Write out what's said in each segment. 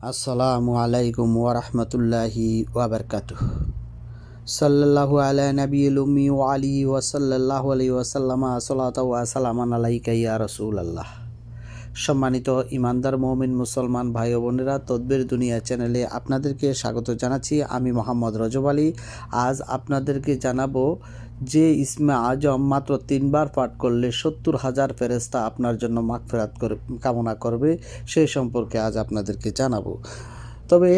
আসসালামু আলাইকুম ওরহমতুল্লাহি ওয়াবারকাতুহ সাল্লাল্লাহু আলা নবীল উম্মি ওয়া আলি ওয়া সাল্লাল্লাহু আলাইহি ওয়া সাল্লামা সালাতা ওয়া সালামান আলাইকা ইয়া রাসূলুল্লাহ। সম্মানিত ইমানদার মমিন মুসলমান ভাই বোনেরা, তদবির দুনিয়া চ্যানেলে আপনাদেরকে স্বাগত জানাচ্ছি। আমি মোহাম্মদ রজব আলী। আজ আপনাদেরকে জানাব যে ইসমে আজম মাত্র তিনবার পাঠ করলে সত্তর হাজার ফেরেস্তা আপনার জন্য মাগফেরাত করে কামনা করবে সেই সম্পর্কে আজ আপনাদেরকে জানাব। তবে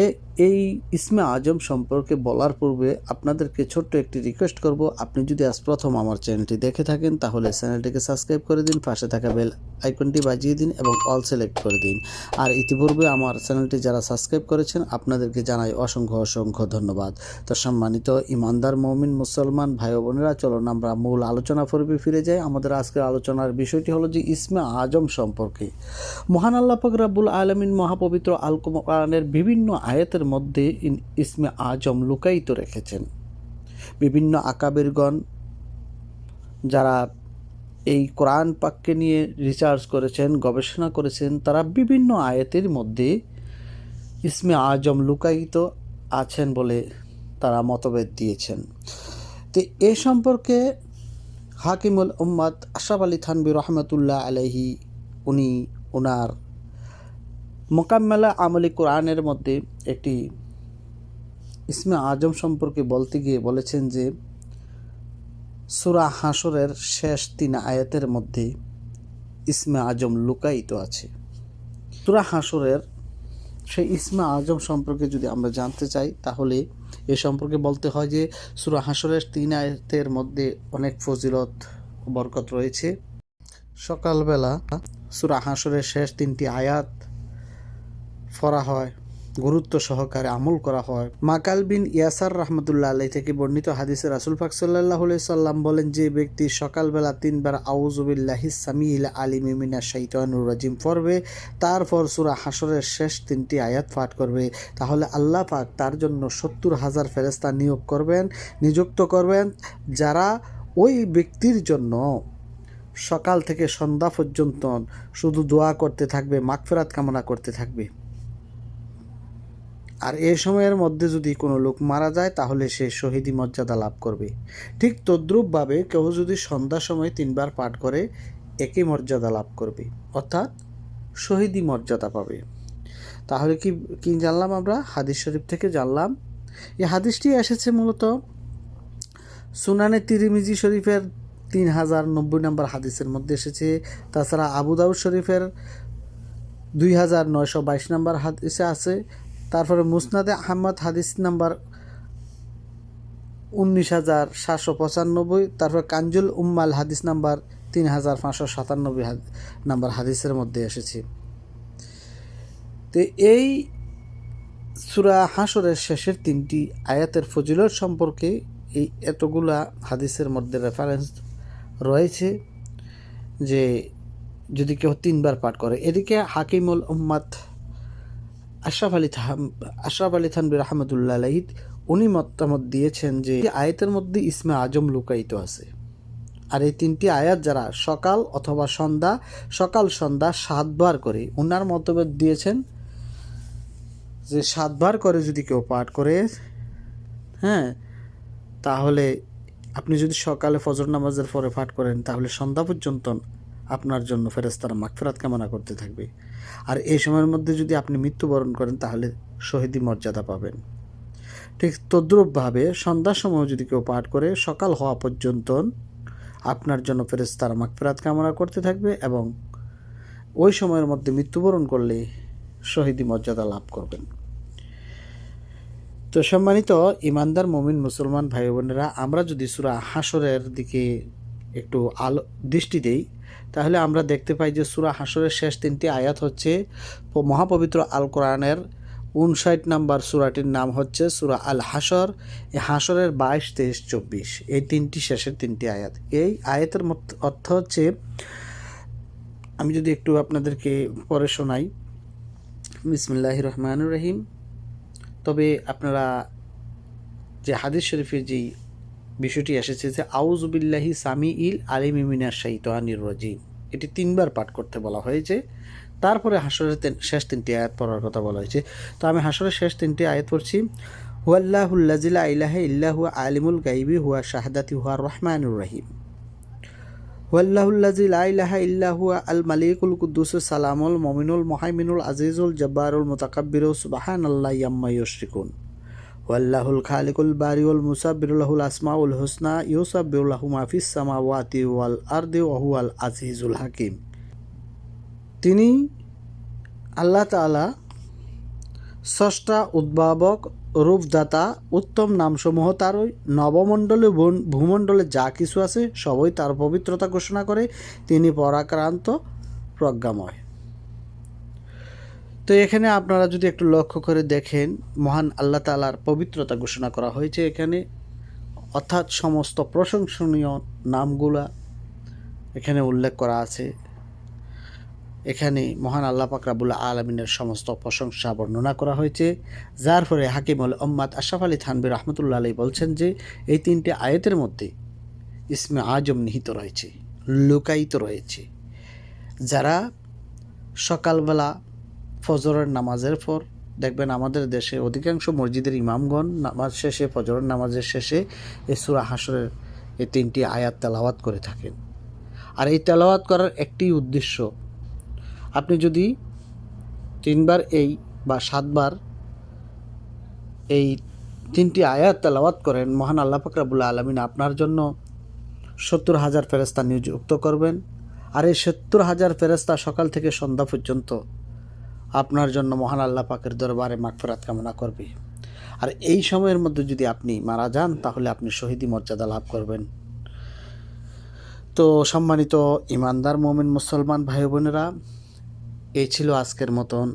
এই ইসমে আজম সম্পর্কে বলার পূর্বে আপনাদেরকে ছোট্ট একটি রিকোয়েস্ট করব। আপনি যদি আজ প্রথম আমার চ্যানেলটি দেখে থাকেন, তাহলে চ্যানেলটিকে সাবস্ক্রাইব করে দিন, পাশে থাকা বেল আইকনটি বাজিয়ে দিন এবং অল সিলেক্ট করে দিন। আর ইতিপূর্বে আমার চ্যানেলটি যারা সাবস্ক্রাইব করেছেন, আপনাদেরকে জানাই অসংখ্য অসংখ্য ধন্যবাদ। তো সম্মানিত ইমানদার মমিন মুসলমান ভাই বোনেরা, চলুন আমরা মূল আলোচনা পর্বে ফিরে যাই। আমাদের আজকের আলোচনার বিষয়টি হলো যে ইসমে আজম সম্পর্কে। মহান আল্লাহ পাক রাব্বুল আলমিন মহাপবিত্র আল বিভিন্ন আয়াতের মধ্যে ইসমে আজম লুকায়িত রেখেছেন। বিভিন্ন আকাবিরগণ যারা এই কোরআন পাককে নিয়ে রিসার্চ করেছেন, গবেষণা করেছেন, তারা বিভিন্ন আয়াতের মধ্যে ইসমে আজম লুকায়িত আছেন বলে তারা মতভেদ দিয়েছেন। তো এ সম্পর্কে হাকিমুল উম্মাদ আশরাফ আলী থানবি রহমতুল্লাহ আলহি উনি ওনার মোকাম্মেলা আমলি কোরআনের মধ্যে একটি ইসমে আজম সম্পর্কে বলতে গিয়ে বলেছেন যে, সুরা হাসরের শেষ তিন আয়াতের মধ্যে ইসমে আজম লুকায়িত আছে। সুরা হাসরের সেই ইসমে আজম সম্পর্কে যদি আমরা জানতে চাই, তাহলে এ সম্পর্কে বলতে হয় যে, সুরা হাসরের তিন আয়াতের মধ্যে অনেক ফজিলত বরকত রয়েছে। সকালবেলা সুরা হাসরের শেষ তিনটি আয়াত পড়া হয়, গুরুত্ব সহকারে আমল করা হয়। মাকাল বিন ইয়াসার রহমতুল্লাহ আলাই থেকে বর্ণিত হাদিসে রাসুল পাক সাল্লাহ সাল্লাম বলেন, যে ব্যক্তি সকালবেলা তিনবার আউজুবিল্লাহি সামিল আলী মিমিনা শাইতানুর রাজিম পড়বে, তারপর সুরা হাসরের শেষ তিনটি আয়াত পাঠ করবে। তাহলে আল্লাহ পাক তার জন্য সত্তর হাজার ফেরেস্তা নিয়োগ করবেন, নিযুক্ত করবেন, যারা ওই ব্যক্তির জন্য সকাল থেকে সন্ধ্যা পর্যন্ত শুধু দোয়া করতে থাকবে, মাগফেরাত কামনা করতে থাকবে। আর এই সময়ের মধ্যে যদি কোনো লোক মারা যায়, তাহলে সে শহীদি মর্যাদা লাভ করবে। ঠিক তদ্রূপভাবে কেউ যদি সন্ধ্যার সময় তিনবার পাঠ করে একই মর্যাদা লাভ করবে, অর্থাৎ শহীদি মর্যাদা পাবে। তাহলে কি কি জানলাম আমরা? হাদিস শরীফ থেকে জানলাম। এই হাদিসটি এসেছে মূলত সুনানে তিরিমিজি শরীফের তিন হাজার নব্বই নম্বর হাদিসের মধ্যে এসেছে। তাছাড়া আবু দাউদ শরীফের দুই হাজার নয়শো বাইশ নম্বর হাদিসে আছে। তারপরে মুসনাদে আহমদ হাদিস নাম্বার উনিশ হাজার সাতশো পঁচানব্বই, তারপর কাঞ্জুল উম্মাল হাদিস নাম্বার তিন হাজার পাঁচশো সাতানব্বই নাম্বার হাদিসের মধ্যে এসেছে। তো এই সুরা হাসরের শেষের তিনটি আয়াতের ফজিলত সম্পর্কে এই এতগুলা হাদিসের মধ্যে রেফারেন্স রয়েছে যে যদি কেউ তিনবার পাঠ করে। এদিকে হাকিমুল উম্মাদ আশরাফ আলী আশরাফ আলী থানবির রহমতুল্লাহ আলাহিদ উনি মতামত দিয়েছেন যে আয়াতের মধ্যে ইসমে আজম লুকায়িত আছে। আর এই তিনটি আয়াত যারা সকাল অথবা সন্ধ্যা, সকাল সন্ধ্যা সাতবার করে ওনার মতভেদ দিয়েছেন যে সাতবার করে যদি কেউ পাঠ করে হ্যাঁ তাহলে আপনি যদি সকালে ফজর নামাজের পরে পাঠ করেন, তাহলে সন্ধ্যা পর্যন্ত আপনার জন্য ফেরেস্তারা মাগফেরাত কামনা করতে থাকবে। আর এই সময়ের মধ্যে যদি আপনি মৃত্যুবরণ করেন, তাহলে শহীদি মর্যাদা পাবেন। ঠিক তদ্রূপভাবে সন্ধ্যার সময় যদি কেউ পাঠ করে, সকাল হওয়া পর্যন্ত আপনার জন্য ফেরেস্তারা মাগফেরাত কামনা করতে থাকবে এবং ওই সময়ের মধ্যে মৃত্যুবরণ করলে শহীদি মর্যাদা লাভ করবেন। তো সম্মানিত ইমানদার মমিন মুসলমান ভাই বোনেরা আমরা যদি সুরা হাসরের দিকে একটু আলো, দৃষ্টি দেই, তাহলে আমরা দেখতে পাই যে সুরা হাসরের শেষ তিনটি আয়াত হচ্ছে মহাপবিত্র আল কোরআনের উনষাট নাম্বার সুরাটির নাম হচ্ছে সুরা আল হাসর এই হাসরের বাইশ, তেইশ, চব্বিশ। এই তিনটি শেষের তিনটি আয়াত। এই আয়াতের অর্থ হচ্ছে, আমি যদি একটু আপনাদেরকে পরে শোনাই বিসমিল্লাহ রহমানুর রহিম। তবে আপনারা যে হাদিস শরীফের যেই বিষয়টি এসেছে যে আউজুবিল্লাহি সামি ইল আলিমিমিনার শাইতানির রাজিম। এটি তিনবার পাঠ করতে বলা হয়েছে। তারপরে হাসরের শেষ তিনটি আয়াত পড়ার কথা বলা হয়েছে। তো আমি হাসরের শেষ তিনটি আয়াত পড়ছি। হুয়াল্লাহুল্লাজিলা ইলাহে ইল্লাহু আলিমুল গাইবি হুয়া শাহাদাতি হুয়া রহমানুর রহিম। হুয়াল্লাহুল্লাজি লা ইলাহা ইল্লা হুয়া আল মালিকুল কুদ্দুস সালামুল মমিনুল মহাইমিনুল আজিজুল জব্বারুল মুতাকাব্বিরু সুবহানাল্লাহি আম্মা ইউশরিকুন। ওয়াল্লাহুল খালিকুল বারিউল মুসাব্বিরুল আসমাউল হুসনা ইউসাব্বিরুল্লাহু মা ফিস সামাওয়াতি ওয়াল আরদি ওয়া হুয়াল আজিজুল হাকিম। তিনি আল্লাহ তাআলা স্রষ্টা উদ্ভাবক, রূপদাতা, উত্তম নামসমূহ তারই নবমণ্ডলে ভূমণ্ডলে যা কিছু আছে সবই তার পবিত্রতা ঘোষণা করে তিনি পরাক্রান্ত প্রজ্ঞাময়। তো এখানে আপনারা যদি একটু লক্ষ্য করে দেখেন, মহান আল্লাহ তালার পবিত্রতা ঘোষণা করা হয়েছে এখানে। অর্থাৎ সমস্ত প্রশংসনীয় নামগুলা এখানে উল্লেখ করা আছে। এখানে মহান আল্লাহ পাকরাবুল্লাহ আলমিনের সমস্ত প্রশংসা বর্ণনা করা হয়েছে। যার ফলে হাকিমুল ওম্মাদ আশাফ আলী থানবী রহমতুল্লাহ আলী বলছেন যে, এই তিনটি আয়াতের মধ্যে ইসমে আজম নিহিত রয়েছে, লুকায়িত রয়েছে। যারা সকালবেলা ফজরের নামাজের পর দেখবেন আমাদের দেশে অধিকাংশ মসজিদের ইমামগণ নামাজ শেষে, ফজরের নামাজের শেষে এই সুরা হাসরের এই তিনটি আয়াত তেলাওয়াত করে থাকেন। আর এই তেলাওয়াত করার একটি উদ্দেশ্য, আপনি যদি তিনবার এই বা সাতবার এই তিনটি আয়াত তেলাওয়াত করেন, মহান আল্লাহ ফাকরাবুল্লাহ আলমিন আপনার জন্য সত্তর হাজার ফেরেস্তা নিযুক্ত করবেন। আর এই সত্তর হাজার ফেরেস্তা সকাল থেকে সন্ধ্যা পর্যন্ত আপনার জন্য মহান আল্লাহ পাকের দরবারে মাগফিরাত কামনা করবে। আর এই সময়ের মধ্যে যদি আপনি মারা যান, তাহলে আপনি শহীদি মর্যাদা লাভ করবেন। তো সম্মানিত ইমানদার মোমিন মুসলমান ভাই বোনেরা, এই ছিল আজকের মতন।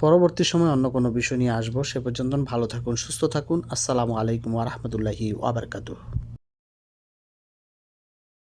পরবর্তী সময় অন্য কোনো বিষয় নিয়ে আসব। সে পর্যন্ত ভালো থাকুন, সুস্থ থাকুন। আসসালামু আলাইকুম ওরহমতুল্লাহি ওয়াবারকাতুহ